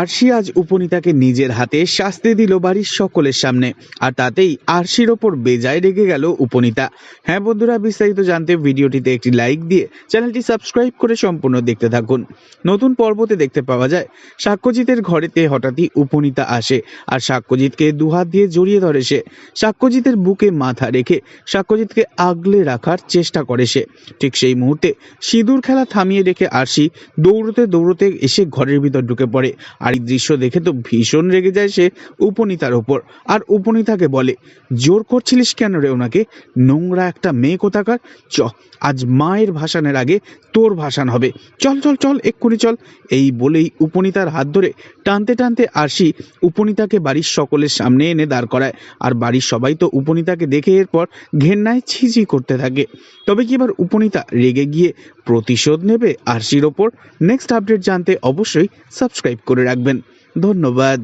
আরশি আজ উপনীতাকে নিজের হাতে শাস্তি দিল বাড়ির সকলের সামনে। আর তাতেই আরশির ওপর বেজায় রেগে গেল উপনীতা। হ্যাঁ বন্ধুরা, বিস্তারিত জানতে ভিডিওটিতে একটি লাইক দিয়ে চ্যানেলটি সাবস্ক্রাইব করে সম্পূর্ণ দেখতে থাকুন। নতুন পর্বতে দেখতে পাওয়া যায়, সাক্ষ্যজিতের ঘরেতে হঠাৎই উপনীতা আসে আর সাক্ষ্যজিৎকে দুহাত দিয়ে জড়িয়ে ধরে সে। সাক্ষ্যজিতের বুকে মাথা রেখে সাক্ষ্যজিৎকে আগলে রাখার চেষ্টা করে সে। ঠিক সেই মুহূর্তে সিঁদুর খেলা থামিয়ে রেখে আরশি দৌড়তে দৌড়তে এসে ঘরের ভিতর ঢুকে পড়ে। আর এই দৃশ্য দেখে তো ভীষণ রেগে যায় সে উপনীতার ওপর। আর উপনীতাকে বলে, জোর করছিলিস কেন রে ওনাকে? নোংরা একটা মেয়ে কোথাকার? চ, আজ মায়ের ভাসানের আগে তোর ভাসান হবে। চল চল চল, এক্ষুনি চল। এই বলেই উপনীতার হাত ধরে টানতে টানতে আসি উপনীতাকে বাড়ির সকলের সামনে এনে দাঁড় করায়। আর বাড়ির সবাই তো উপনীতাকে দেখে এরপর ঘেন্নায় ছিছি করতে থাকে। তবে কি এবার উপনীতা রেগে গিয়ে প্রতিশোধ নেবে আরশির ওপর? নেক্সট আপডেট জানতে অবশ্যই সাবস্ক্রাইব করে রাখবেন ধন্যবাদ